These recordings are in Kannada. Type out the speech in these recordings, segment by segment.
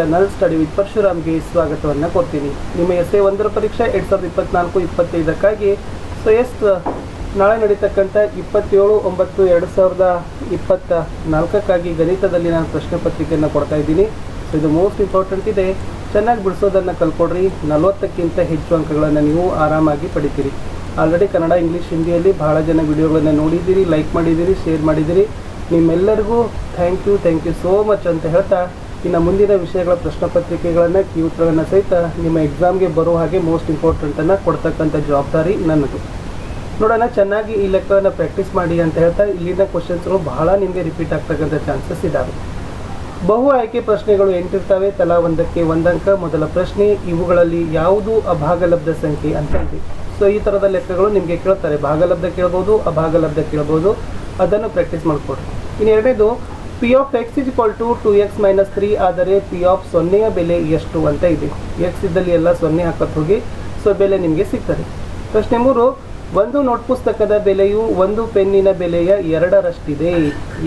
ಚಾನಲ್ ಸ್ಟಡಿ ವಿತ್ ಪರಶುರಾಮ್ಗೆ ಸ್ವಾಗತವನ್ನು ಕೊಡ್ತೀನಿ. ನಿಮ್ಮ ಎಸ್ ಎ ಒಂದರ ಪರೀಕ್ಷೆ ಎರಡು ಸಾವಿರದ ಇಪ್ಪತ್ನಾಲ್ಕು, ಇಪ್ಪತ್ತೈದಕ್ಕಾಗಿ ಸೊ ಎಸ್ ನಾಳೆ ನಡೀತಕ್ಕಂಥ ಇಪ್ಪತ್ತೇಳು, ಒಂಬತ್ತು, ಎರಡು ಸಾವಿರದ ಇಪ್ಪತ್ತ ನಾಲ್ಕಕ್ಕಾಗಿ ಗಣಿತದಲ್ಲಿ ನಾನು ಪ್ರಶ್ನೆ ಪತ್ರಿಕೆಯನ್ನು ಕೊಡ್ತಾ ಇದ್ದೀನಿ. ಸೊ ಇದು ಮೋಸ್ಟ್ ಇಂಪಾರ್ಟೆಂಟ್ ಇದೆ. ಚೆನ್ನಾಗಿ ಬಿಡಿಸೋದನ್ನು ಕಲ್ಕೊಡ್ರಿ. ನಲವತ್ತಕ್ಕಿಂತ ಹೆಚ್ಚು ಅಂಕಗಳನ್ನು ನೀವು ಆರಾಮಾಗಿ ಪಡಿತೀರಿ. ಆಲ್ರೆಡಿ ಕನ್ನಡ ಇಂಗ್ಲೀಷ್ ಹಿಂದಿಯಲ್ಲಿ ಬಹಳ ಜನ ವಿಡಿಯೋಗಳನ್ನು ನೋಡಿದ್ದೀರಿ ಲೈಕ್ ಮಾಡಿದ್ದೀರಿ ಶೇರ್ ಮಾಡಿದ್ದೀರಿ. ನಿಮ್ಮೆಲ್ಲರಿಗೂ thank you thank you so much ಅಂತ ಹೇಳ್ತಾ ಇನ್ನು ಮುಂದಿನ ವಿಷಯಗಳ ಪ್ರಶ್ನೆ ಪತ್ರಿಕೆಗಳನ್ನು ಕೀ ಉತ್ತರಗಳನ್ನು ಸಹಿತ ನಿಮ್ಮ ಎಕ್ಸಾಮ್ಗೆ ಬರೋ ಹಾಗೆ ಮೋಸ್ಟ್ ಇಂಪಾರ್ಟೆಂಟನ್ನು ಕೊಡ್ತಕ್ಕಂಥ ಜವಾಬ್ದಾರಿ ನನ್ನದು. ನೋಡೋಣ, ಚೆನ್ನಾಗಿ ಈ ಲೆಕ್ಕವನ್ನು ಪ್ರಾಕ್ಟೀಸ್ ಮಾಡಿ ಅಂತ ಹೇಳ್ತಾ ಇಲ್ಲಿನ ಕ್ವಶನ್ಸ್ಗಳು ಬಹಳ ನಿಮಗೆ ರಿಪೀಟ್ ಆಗ್ತಕ್ಕಂಥ ಚಾನ್ಸಸ್ ಇದ್ದಾವೆ ಬಹು ಆಯ್ಕೆ ಪ್ರಶ್ನೆಗಳು ಎಂಟಿರ್ತವೆ, ತಲಾ ಒಂದಕ್ಕೆ ಒಂದಂಕ. ಮೊದಲ ಪ್ರಶ್ನೆ, ಇವುಗಳಲ್ಲಿ ಯಾವುದು ಅಭಾಗಲಬ್ಧ ಸಂಖ್ಯೆ ಅಂತ ಇದೆ. ಸೊ ಈ ಥರದ ಲೆಕ್ಕಗಳು ನಿಮಗೆ ಕೇಳ್ತಾರೆ. ಭಾಗಲಬ್ಧ ಕೇಳ್ಬೋದು, ಅಭಾಗಲಬ್ಧ ಕೇಳ್ಬೋದು. ಅದನ್ನು ಪ್ರಾಕ್ಟೀಸ್ ಮಾಡಿಕೊಡ್ರಿ ಇನ್ನು ಎರಡನೇದು P of X is equal to two X minus three ಆದರೆ ಪಿ ಆಫ್ ಸೊನ್ನೆಯ ಬೆಲೆ ಎಷ್ಟು ಅಂತ ಇದೆ. ಎಕ್ಸ್ ಇದ್ದಲ್ಲಿ ಎಲ್ಲ ಸೊನ್ನೆ ಹಾಕತ್ ಹೋಗಿ ಸೊ ಬೆಲೆ ನಿಮಗೆ ಸಿಗ್ತದೆ. ಪ್ರಶ್ನೆ ಮೂರು, ಒಂದು ನೋಟ್ ಪುಸ್ತಕದ ಬೆಲೆಯು ಒಂದು ಪೆನ್ನಿನ ಬೆಲೆಯ ಎರಡರಷ್ಟಿದೆ.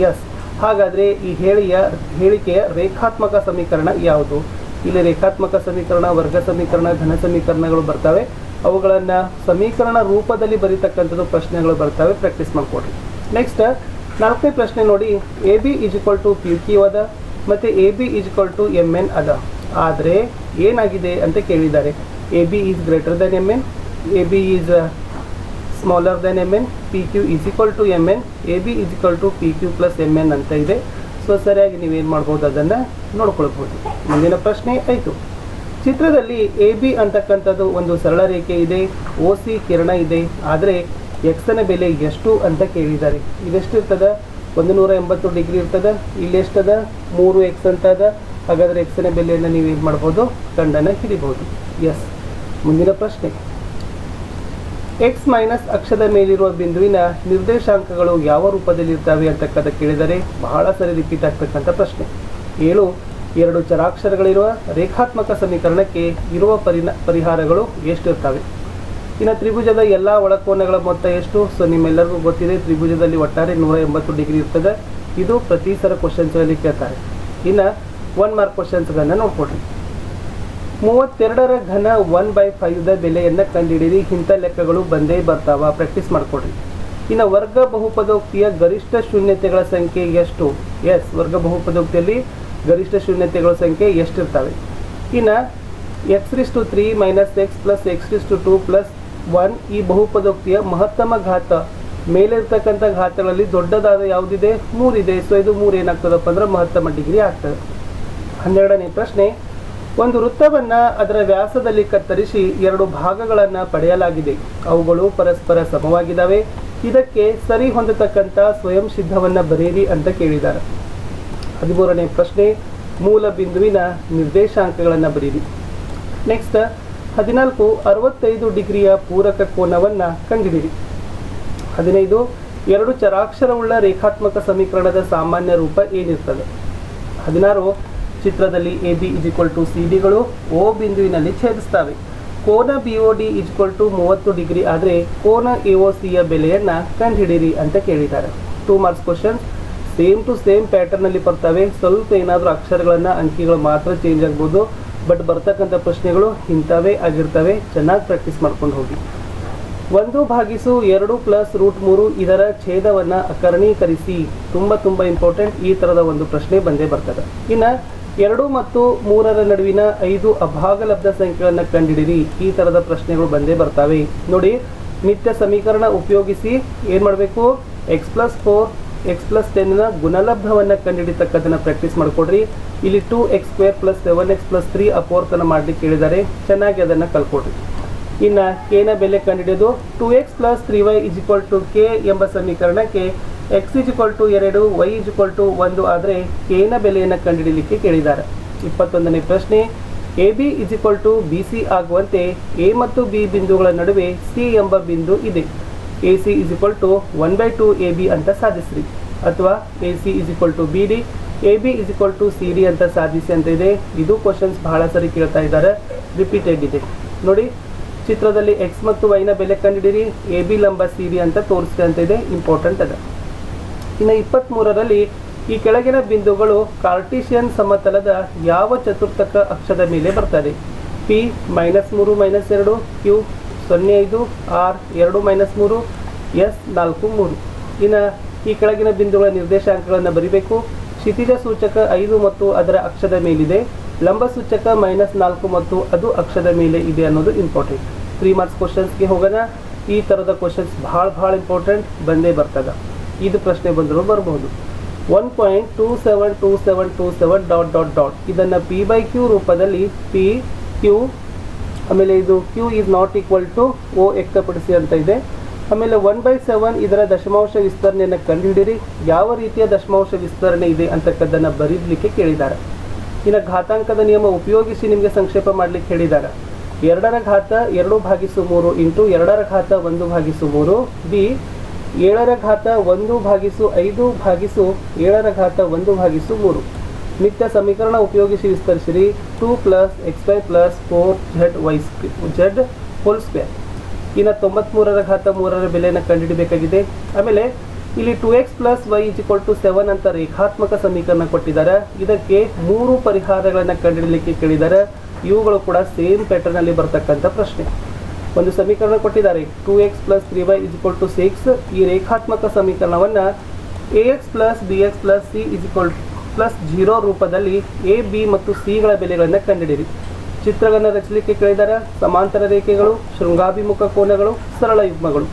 ಎಸ್ ಹಾಗಾದರೆ ಈ ಹೇಳಿಯ, ಹೇಳಿಕೆಯ ರೇಖಾತ್ಮಕ ಸಮೀಕರಣ ಯಾವುದು? ಇಲ್ಲಿ ರೇಖಾತ್ಮಕ ಸಮೀಕರಣ, ವರ್ಗ ಸಮೀಕರಣ, ಘನ ಸಮೀಕರಣಗಳು ಬರ್ತವೆ. ಅವುಗಳನ್ನು ಸಮೀಕರಣ ರೂಪದಲ್ಲಿ ಬರೀತಕ್ಕಂಥದ್ದು ಪ್ರಶ್ನೆಗಳು ಬರ್ತವೆ. ಪ್ರಾಕ್ಟೀಸ್ ಮಾಡಿಕೊಡ್ರಿ. ನೆಕ್ಸ್ಟ್ ನಾಲ್ಕನೇ ಪ್ರಶ್ನೆ ನೋಡಿ A B is equal to P Q ಅದ, ಮತ್ತು A B is equal to M N ಅದ. ಆದರೆ ಏನಾಗಿದೆ ಅಂತ ಕೇಳಿದ್ದಾರೆ. A B is greater than M N A B is smaller than M N P Q is equal to M N A B is equal to P Q plus M N ಅಂತ ಇದೆ. ಸೊ ಸರಿಯಾಗಿ ನೀವೇನು ಮಾಡ್ಬೋದು ಅದನ್ನು ನೋಡ್ಕೊಳ್ಬೋದು. ಮುಂದಿನ ಪ್ರಶ್ನೆ ಆಯಿತು. ಚಿತ್ರದಲ್ಲಿ ಎ ಬಿ ಅಂತಕ್ಕಂಥದ್ದು ಒಂದು ಸರಳ ರೇಖೆ ಇದೆ ಓ ಸಿ ಕಿರಣ ಇದೆ. ಆದರೆ ಎಕ್ಸನ ಬೆಲೆ ಎಷ್ಟು ಅಂತ ಕೇಳಿದ್ದಾರೆ. ಇದೆಷ್ಟು ಇರ್ತದ ಒಂದು ನೂರ ಎಂಬತ್ತು ಡಿಗ್ರಿ ಇರ್ತದ. ಇಲ್ಲಿ ಎಷ್ಟದ ಮೂರು ಎಕ್ಸ್ ಅಂತ ಅದ ಹಾಗಾದರೆ ಎಕ್ಸನ ಬೆಲೆಯನ್ನು ನೀವು ಏನು ಮಾಡ್ಬೋದು? ಗಂಡನ ಹಿಡಿಬೋದು. ಎಸ್ ಮುಂದಿನ ಪ್ರಶ್ನೆ. ಎಕ್ಸ್ ಮೈನಸ್ ಅಕ್ಷದ ಮೇಲಿರುವ ಬಿಂದುವಿನ ನಿರ್ದೇಶಾಂಕಗಳು ಯಾವ ರೂಪದಲ್ಲಿ ರೂಪದಲ್ಲಿರ್ತವೆ ಅಂತಕ್ಕಂಥ ಕೇಳಿದರೆ ಬಹಳ ಸರಿ ರಿಪೀಟ್ ಆಗ್ತಕ್ಕಂಥ ಪ್ರಶ್ನೆ. ಏಳು, ಎರಡು ಚರಾಕ್ಷರಗಳಿರುವ ರೇಖಾತ್ಮಕ ಸಮೀಕರಣಕ್ಕೆ ಇರುವ ಪರಿಹಾರಗಳು ಎಷ್ಟಿರ್ತವೆ? ಇನ್ನು ತ್ರಿಭುಜದ ಎಲ್ಲ ಒಳಕೋನಗಳ ಮೊತ್ತ ಎಷ್ಟು? ಸೊ ನಿಮ್ಮೆಲ್ಲರಿಗೂ ಗೊತ್ತಿದೆ, ತ್ರಿಭುಜದಲ್ಲಿ ಒಟ್ಟಾರೆ ನೂರ ಎಂಬತ್ತು ಡಿಗ್ರಿ ಇರ್ತದೆ. ಇದು ಪ್ರತಿ ಸಲ ಕ್ವಶನ್ಸ್ಗಳಲ್ಲಿ ಕೇಳ್ತಾರೆ. ಇನ್ನು ಒನ್ ಮಾರ್ಕ್ ಕ್ವಶನ್ಸ್ಗಳನ್ನು ನೋಡ್ಕೊಡ್ರಿ ಮೂವತ್ತೆರಡರ ಘನ ಒನ್ ಬೈ ಫೈವ್ದ ಬೆಲೆಯನ್ನು ಕಂಡುಹಿಡಿಯಿರಿ ಇಂಥ ಲೆಕ್ಕಗಳು ಬಂದೇ ಬರ್ತಾವ. ಪ್ರಾಕ್ಟೀಸ್ ಮಾಡಿಕೊಡ್ರಿ ಇನ್ನು ವರ್ಗ ಬಹುಪದೋಕ್ತಿಯ ಗರಿಷ್ಠ ಶೂನ್ಯತೆಗಳ ಸಂಖ್ಯೆ ಎಷ್ಟು? ಎಸ್ ವರ್ಗ ಬಹುಪದೋಕ್ತಿಯಲ್ಲಿ ಗರಿಷ್ಠ ಶೂನ್ಯತೆಗಳ ಸಂಖ್ಯೆ ಎಷ್ಟಿರ್ತವೆ? ಇನ್ನು X raise to three minus X plus X raise to two plus one ಈ ಬಹುಪದೋಕ್ತಿಯ ಮಹತ್ತಮ ಘಾತ. ಮೇಲಿರ್ತಕ್ಕಂಥ ಘಾತಗಳಲ್ಲಿ ದೊಡ್ಡದಾದ ಯಾವುದಿದೆ? ಮೂರಿದೆ. ಸೊ ಇದು ಮೂರು ಏನಾಗ್ತದಪ್ಪ ಅಂದ್ರೆ ಮಹತ್ತಮ ಡಿಗ್ರಿ ಆಗ್ತದೆ. ಹನ್ನೆರಡನೇ ಪ್ರಶ್ನೆ, ಒಂದು ವೃತ್ತವನ್ನು ಅದರ ವ್ಯಾಸದಲ್ಲಿ ಕತ್ತರಿಸಿ ಎರಡು ಭಾಗಗಳನ್ನು ಪಡೆಯಲಾಗಿದೆ. ಅವುಗಳು ಪರಸ್ಪರ ಸಮವಾಗಿದ್ದಾವೆ. ಇದಕ್ಕೆ ಸರಿ ಹೊಂದತಕ್ಕಂಥ ಸ್ವಯಂ ಸಿದ್ಧವನ್ನು ಬರೆಯಿರಿ ಅಂತ ಕೇಳಿದ್ದಾರೆ. ಹದಿಮೂರನೇ ಪ್ರಶ್ನೆ, ಮೂಲ ಬಿಂದುವಿನ ನಿರ್ದೇಶಾಂಕಗಳನ್ನು ಬರೀರಿ ನೆಕ್ಸ್ಟ್ ಹದಿನಾಲ್ಕು ಅರವತ್ತೈದು ಡಿಗ್ರಿಯ ಪೂರಕ ಕೋನವನ್ನು ಕಂಡುಹಿಡಿಯಿರಿ ಹದಿನೈದು, ಎರಡು ಚರಾಕ್ಷರವುಳ್ಳ ರೇಖಾತ್ಮಕ ಸಮೀಕರಣದ ಸಾಮಾನ್ಯ ರೂಪ ಏನಿರ್ತದೆ? ಹದಿನಾರು, ಚಿತ್ರದಲ್ಲಿ A B is equal to C ಡಿಗಳು O ಬಿಂದುವಿನಲ್ಲಿ ಛೇದಿಸ್ತವೆ. ಕೋನ B O D is to ಮೂವತ್ತು ಡಿಗ್ರಿ ಆದರೆ ಕೋನ ಎ ಒ ಸಿಯ ಬೆಲೆಯನ್ನು ಕಂಡುಹಿಡಿಯಿರಿ ಅಂತ ಕೇಳಿದ್ದಾರೆ. Two marks question same to same ಪ್ಯಾಟರ್ನಲ್ಲಿ ಬರ್ತವೆ. ಸ್ವಲ್ಪ ಏನಾದರೂ ಅಕ್ಷರಗಳನ್ನು, ಅಂಕಿಗಳು ಮಾತ್ರ ಚೇಂಜ್ ಆಗ್ಬೋದು. ಬಟ್ ಬರ್ತಕ್ಕಂಥ ಪ್ರಶ್ನೆಗಳು ಇಂಥವೇ ಆಗಿರ್ತವೆ, ಚೆನ್ನಾಗಿ ಪ್ರಾಕ್ಟೀಸ್ ಮಾಡ್ಕೊಂಡು ಹೋಗಿ. ಒಂದು ಭಾಗಿಸು ಎರಡು ಪ್ಲಸ್ ರೂಟ್ ಮೂರು ಇದರ ಛೇದವನ್ನು ಅಕರಣೀಕರಿಸಿ. ತುಂಬ ತುಂಬ ಇಂಪಾರ್ಟೆಂಟ್ ಈ ಥರದ ಒಂದು ಪ್ರಶ್ನೆ ಬಂದೇ ಬರ್ತದೆ. ಇನ್ನು ಎರಡು ಮತ್ತು ಮೂರರ ನಡುವಿನ ಐದು ಅಭಾಗಲಬ್ಧ ಸಂಖ್ಯೆಗಳನ್ನು ಕಂಡುಹಿಡಿರಿ ಈ ಥರದ ಪ್ರಶ್ನೆಗಳು ಬಂದೇ ಬರ್ತವೆ. ನೋಡಿ, ನಿತ್ಯ ಸಮೀಕರಣ ಉಪಯೋಗಿಸಿ ಏನು ಮಾಡಬೇಕು? X plus four X plus ಟೆನ್ನ ಗುಣಲಬ್ಧವನ್ನು ಕಂಡುಹಿಡಿತಕ್ಕದನ್ನು ಪ್ರಾಕ್ಟೀಸ್ ಮಾಡಿಕೊಡ್ರಿ. ಇಲ್ಲಿ two X square plus seven X plus three ಅಪೋರ್ತನ ಮಾಡಲಿಕ್ಕೆ ಕೇಳಿದ್ದಾರೆ ಚೆನ್ನಾಗಿ ಅದನ್ನು ಕಲ್ಕೊಡ್ರಿ. ಇನ್ನು ಕೆನ ಬೆಲೆ ಕಂಡುಹಿಡಿಯೋದು two X plus three Y is equal to K ಎಂಬ ಸಮೀಕರಣಕ್ಕೆ ಎಕ್ಸ್ ಇಸ್ ಇಕ್ವಲ್ ಟು ಎರಡು ವೈ ಇಸ್ ಇಕ್ವಲ್ ಟು ಒಂದು ಆದರೆ ಕೆನ ಬೆಲೆಯನ್ನು ಕಂಡುಹಿಡಿಯಲಿಕ್ಕೆ ಕೇಳಿದ್ದಾರೆ. ಇಪ್ಪತ್ತೊಂದನೇ ಪ್ರಶ್ನೆ. A B is equal to B C ಆಗುವಂತೆ ಎ ಮತ್ತು ಬಿ ಬಿಂದುಗಳ ನಡುವೆ ಸಿ ಎಂಬ ಬಿಂದು ಇದೆ. A C is equal to one by two A B ಅಂತ ಸಾಧಿಸ್ರಿ. ಅಥವಾ A C is equal to B D A B is equal to C D ಅಂತ ಸಾಧಿಸಿ ಅಂತ ಇದೆ. ಇದು ಕ್ವಶನ್ಸ್ ಬಹಳ ಸರಿ ಕೇಳ್ತಾ ಇದ್ದಾರೆ. ರಿಪೀಟೆಡ್ ಇದೆ ನೋಡಿ, ಚಿತ್ರದಲ್ಲಿ ಎಕ್ಸ್ ಮತ್ತು ವೈನ ಬೆಲೆ ಕಂಡುಹಿಡಿರಿ ಎ ಬಿ ಲಂಬ ಸಿ ಡಿ ಅಂತ ತೋರಿಸ್ತೆ ಅಂತ ಇದೆ. ಇಂಪಾರ್ಟೆಂಟ್ ಅದ. ಇನ್ನು ಇಪ್ಪತ್ತ್ಮೂರರಲ್ಲಿ ಈ ಕೆಳಗಿನ ಬಿಂದುಗಳು ಕಾರ್ಟಿಷಿಯನ್ ಸಮತಲದ ಯಾವ ಚತುರ್ಥಕ ಅಕ್ಷದ ಮೇಲೆ ಬರ್ತದೆ? ಪಿ ಮೈನಸ್ ಮೂರು ಮೈನಸ್ ಎರಡು ಕ್ಯೂ ಸೊನ್ನೆ ಐದು ಆರ್, ಎರಡು ಮೈನಸ್ ಮೂರು, ಎಸ್, ನಾಲ್ಕು, ಮೂರು. ಇನ್ನು ಈ ಕೆಳಗಿನ ಬಿಂದುಗಳ ನಿರ್ದೇಶಾಂಕಗಳನ್ನು ಬರಿಬೇಕು. ಕ್ಷಿತಿಜ ಸೂಚಕ ಐದು ಮತ್ತು ಅದರ ಅಕ್ಷದ ಮೇಲಿದೆ. ಲಂಬ ಸೂಚಕ ಮೈನಸ್ ನಾಲ್ಕು ಮತ್ತು ಅದು ಅಕ್ಷದ ಮೇಲೆ ಇದೆ ಅನ್ನೋದು ಇಂಪಾರ್ಟೆಂಟ್ ತ್ರೀ ಮಾರ್ಕ್ಸ್ ಕ್ವಶನ್ಸ್ಗೆ ಹೋಗೋಣ. ಈ ಥರದ ಕ್ವಶನ್ಸ್ ಭಾಳ ಭಾಳ ಇಂಪಾರ್ಟೆಂಟ್ ಬಂದೇ ಬರ್ತದೆ. ಇದು ಪ್ರಶ್ನೆ ಬಂದರೂ ಬರಬಹುದು one point two seven two seven two seven dot dot dot ಇದನ್ನು ಪಿ ಬೈ ಕ್ಯೂ ರೂಪದಲ್ಲಿ ಪಿ ಕ್ಯೂ ಆಮೇಲೆ ಇದು Q is not equal to O ವ್ಯಕ್ತಪಡಿಸಿ ಅಂತ ಇದೆ. ಆಮೇಲೆ ಒನ್ ಬೈ ಸೆವೆನ್ ಇದರ ದಶಮಾಂಶ ವಿಸ್ತರಣೆಯನ್ನು ಕಂಡುಹಿಡಿಯಿರಿ. ಯಾವ ರೀತಿಯ ದಶಮಾಂಶ ವಿಸ್ತರಣೆ ಇದೆ ಅಂತಕ್ಕದ್ದನ್ನು ಬರೀಲಿಕ್ಕೆ ಕೇಳಿದ್ದಾರೆ. ಇನ್ನು ಘಾತಾಂಕದ ನಿಯಮ ಉಪಯೋಗಿಸಿ ನಿಮಗೆ ಸಂಕ್ಷೇಪ ಮಾಡಲಿಕ್ಕೆ ಹೇಳಿದ್ದಾರೆ. ಎರಡರ ಘಾತ ಎರಡು ಭಾಗಿಸು ಮೂರು ಇಂಟು ಎರಡರ ಘಾತ ಒಂದು ಭಾಗಿಸು ಮೂರು. ಬಿ ಏಳರ ಘಾತ ಒಂದು ಭಾಗಿಸು ಐದು ಭಾಗಿಸು ಏಳರ ಘಾತ ಒಂದು ಭಾಗಿಸು ಮೂರು. ನಿತ್ಯ ಸಮೀಕರಣ ಉಪಯೋಗಿಸಿ ವಿಸ್ತರಿಸಿರಿ. Two plus X Y plus four Z Y Z whole square ಇನ್ನು ತೊಂಬತ್ಮೂರರ ಘಾತ ಮೂರರ ಬೆಲೆಯನ್ನು ಕಂಡುಹಿಡಬೇಕಾಗಿದೆ. ಆಮೇಲೆ ಇಲ್ಲಿ two X plus Y is equal to seven ಅಂತ ರೇಖಾತ್ಮಕ ಸಮೀಕರಣ ಕೊಟ್ಟಿದ್ದಾರೆ. ಇದಕ್ಕೆ ಮೂರು ಪರಿಹಾರಗಳನ್ನು ಕಂಡುಹಿಡಲಿಕ್ಕೆ ಕೇಳಿದ್ದಾರೆ. ಇವುಗಳು ಕೂಡ ಸೇಮ್ ಪ್ಯಾಟರ್ನಲ್ಲಿ ಬರ್ತಕ್ಕಂಥ ಪ್ರಶ್ನೆ. ಒಂದು ಸಮೀಕರಣ ಕೊಟ್ಟಿದ್ದಾರೆ. Two X plus three Y is equal to six ಈ ರೇಖಾತ್ಮಕ ಸಮೀಕರಣವನ್ನು A X plus B X plus C is equal plus zero ರೂಪದಲ್ಲಿ ಎ ಬಿ ಮತ್ತು ಸಿಗಳ ಬೆಲೆಗಳನ್ನು ಕಂಡುಹಿಡಿಯಿರಿ. ಚಿತ್ರಗಳನ್ನು ರಚಿಸಲಿಕ್ಕೆ ಕೇಳಿದಾರ ಸಮಾಂತರ ರೇಖೆಗಳು, ಶೃಂಗಾಭಿಮುಖ ಕೋನಗಳು, ಸರಳ ಯುಗ್ಮಗಳು.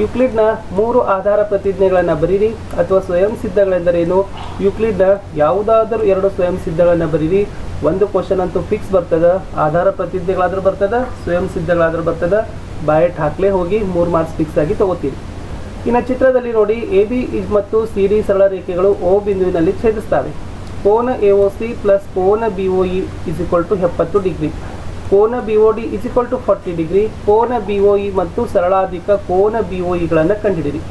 ಯುಕ್ಲಿಡ್ನ ಮೂರು ಆಧಾರ ಪ್ರತಿಜ್ಞೆಗಳನ್ನು ಬರೀರಿ ಅಥವಾ ಸ್ವಯಂ ಸಿದ್ಧಗಳೆಂದರೇನು? ಯುಕ್ಲಿಡ್ನ ಯಾವುದಾದರೂ ಎರಡು ಸ್ವಯಂ ಸಿದ್ಧಗಳನ್ನು ಬರೀರಿ. ಒಂದು ಕ್ವಶನ್ ಅಂತೂ ಫಿಕ್ಸ್ ಬರ್ತದೆ, ಆಧಾರ ಪ್ರತಿಜ್ಞೆಗಳಾದರೂ ಬರ್ತದೆ, ಸ್ವಯಂ ಸಿದ್ಧಗಳಾದರೂ ಬರ್ತದೆ. ಬಯಟ್ ಹಾಕ್ಲೇ ಹೋಗಿ ಮೂರು ಮಾರ್ಕ್ಸ್ ಫಿಕ್ಸ್ ಆಗಿ ತಗೋತೀರಿ. ಇನ್ನು ಚಿತ್ರದಲ್ಲಿ ನೋಡಿ ಎ ಬಿ ಮತ್ತು ಸಿ ಡಿ ಸರಳ ರೇಖೆಗಳು ಓ ಬಿಂದುವಿನಲ್ಲಿ ಛೇದಿಸ್ತವೆ. ಕೋನ ಎ ಒ ಸಿ ಪ್ಲಸ್ ಕೋನ B O E is equal to ಎಪ್ಪತ್ತು ಡಿಗ್ರಿ. ಕೋನ B O D is equal to forty degree. ಕೋನ ಬಿ ಓ ಇ ಮತ್ತು ಸರಳಾಧಿಕ ಕೋನ ಬಿ ಓ ಇಗಳನ್ನು ಕಂಡುಹಿಡಿರಿ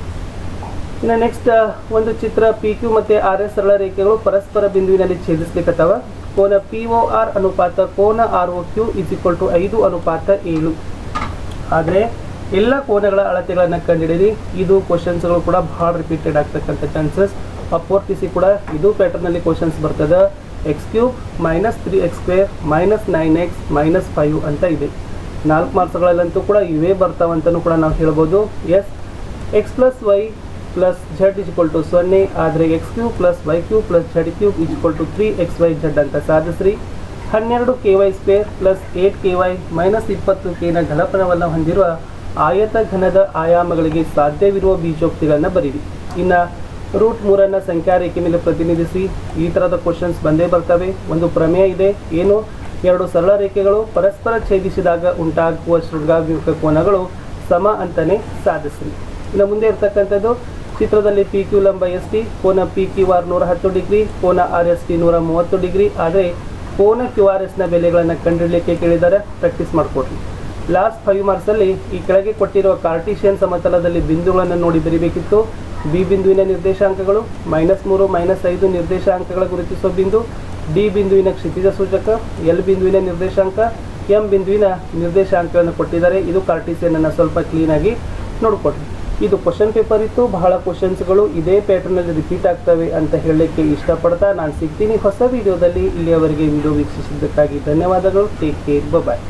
ಇನ್ನು ನೆಕ್ಸ್ಟ್ ಒಂದು ಚಿತ್ರ ಪಿ ಕ್ಯೂ ಮತ್ತು ಆರ್ ಎಸ್ ಸರಳ ರೇಖೆಗಳು ಪರಸ್ಪರ ಬಿಂದುವಿನಲ್ಲಿ ಛೇದಿಸ್ಲಿಕ್ಕತ್ತವ. ಕೋನ ಪಿ ಓ ಆರ್ ಅನುಪಾತ, ಕೋನ R O Q is equal to ಐದು ಅನುಪಾತ ಏಳು. ಆದರೆ ಎಲ್ಲ ಕೋನಗಳ ಅಳತೆಗಳನ್ನು ಕಂಡುಹಿಡಿರಿ ಇದು ಕ್ವಶನ್ಸ್ಗಳು ಕೂಡ ಭಾಳ ರಿಪೀಟೆಡ್ ಆಗ್ತಕ್ಕಂಥ ಚಾನ್ಸಸ್ ಅಪ್ಪೋರ್ ಟಿ ಸಿ ಕೂಡ ಇದು ಪ್ಯಾಟರ್ನಲ್ಲಿ ಕ್ವಶನ್ಸ್ ಬರ್ತದೆ. X cube minus three X square minus nine X minus five ಅಂತ ಇದೆ. ನಾಲ್ಕು ಮಾರ್ಕ್ಸ್ಗಳಲ್ಲಂತೂ ಕೂಡ ಇವೇ ಬರ್ತಾವಂತಲೂ ಕೂಡ ನಾವು ಹೇಳ್ಬೋದು. S X plus Y plus Z is equal to ಸೊನ್ನೆ. ಆದರೆ X cube plus Y cube plus Z cube is equal to three X Y Z ಅಂತ ಸಾಧಿಸ್ರಿ. ಹನ್ನೆರಡು K Y square plus eight K Y minus ಇಪ್ಪತ್ತು ಕೆನ ಘಲಪನವನ್ನು ಹೊಂದಿರುವ ಆಯತ ಘನದ ಆಯಾಮಗಳಿಗೆ ಸಾಧ್ಯವಿರುವ ಬೀಜೋಕ್ತಿಗಳನ್ನು ಬರೀರಿ. ಇನ್ನು ರೂಟ್ ಮೂರನ್ನು ಸಂಖ್ಯಾ ರೇಖೆ ಮೇಲೆ ಪ್ರತಿನಿಧಿಸಿ. ಈ ಥರದ ಕ್ವಶನ್ಸ್ ಬಂದೇ ಬರ್ತವೆ. ಒಂದು ಪ್ರಮೇಯ ಇದೆ. ಏನು? ಎರಡು ಸರಳ ರೇಖೆಗಳು ಪರಸ್ಪರ ಛೇದಿಸಿದಾಗ ಉಂಟಾಗುವ ಶೃಂಗಾಭಿಮುಖ ಕೋನಗಳು ಸಮ ಅಂತಲೇ ಸಾಧಿಸ್ರಿ. ಇನ್ನು ಮುಂದೆ ಇರ್ತಕ್ಕಂಥದ್ದು, ಚಿತ್ರದಲ್ಲಿ ಪಿ ಕ್ಯೂ ಲಂಬ ಎಸ್ ಟಿ ಕೋನ ಪಿ ಕ್ಯೂ ಆರ್ ನೂರ ಹತ್ತು ಡಿಗ್ರಿ, ಕೋನ ಆರ್ ಎಸ್ ಟಿ ನೂರ ಮೂವತ್ತು ಡಿಗ್ರಿ. ಆದರೆ ಕೋನ ಕ್ಯೂ ಆರ್ ಎಸ್ನ ಬೆಲೆಗಳನ್ನು ಕಂಡುಹಿಡಲಿಕ್ಕೆ ಕೇಳಿದ್ದಾರೆ ಪ್ರಾಕ್ಟೀಸ್ ಮಾಡಿಕೊಡ್ರಿ. ಲಾಸ್ಟ್ ಫೈವ್ ಮಾರ್ಕ್ಸಲ್ಲಿ ಈ ಕೆಳಗೆ ಕೊಟ್ಟಿರುವ ಕಾರ್ಟಿಷಿಯನ್ ಸಮತಲದಲ್ಲಿ ಬಿಂದುಗಳನ್ನು ನೋಡಿ ಬರೀಬೇಕಿತ್ತು. ಬಿ ಬಿಂದುವಿನ ನಿರ್ದೇಶಾಂಕಗಳು ಮೈನಸ್ ಮೂರು ಮೈನಸ್ ಐದು ನಿರ್ದೇಶಾಂಕಗಳ ಗುರುತಿಸುವ ಬಿಂದು ಡಿ ಬಿಂದುವಿನ ಕ್ಷಿತಿಜ ಸೂಚಕ ಎಲ್ ಬಿಂದುವಿನ ನಿರ್ದೇಶಾಂಕ ಎಂ ಬಿಂದುವಿನ ನಿರ್ದೇಶಾಂಕಗಳನ್ನು ಕೊಟ್ಟಿದ್ದಾರೆ. ಇದು ಕಾರ್ಟಿಸಿಯನ್ ಸ್ವಲ್ಪ ಕ್ಲೀನಾಗಿ ನೋಡಿಕೊಡಿ ಇದು ಕ್ವಶನ್ ಪೇಪರ್ ಇತ್ತು, ಬಹಳ ಕ್ವಶನ್ಸ್ಗಳು ಇದೇ ಪ್ಯಾಟರ್ನಲ್ಲಿ ರಿಪೀಟ್ ಆಗ್ತವೆ ಅಂತ ಹೇಳಲಿಕ್ಕೆ ಇಷ್ಟಪಡ್ತಾ ನಾನು ಸಿಗ್ತೀನಿ ಹೊಸ ವಿಡಿಯೋದಲ್ಲಿ ಇಲ್ಲಿಯವರೆಗೆ ವಿಡಿಯೋ ವೀಕ್ಷಿಸಿದ್ದಕ್ಕಾಗಿ ಧನ್ಯವಾದಗಳು. Take care bye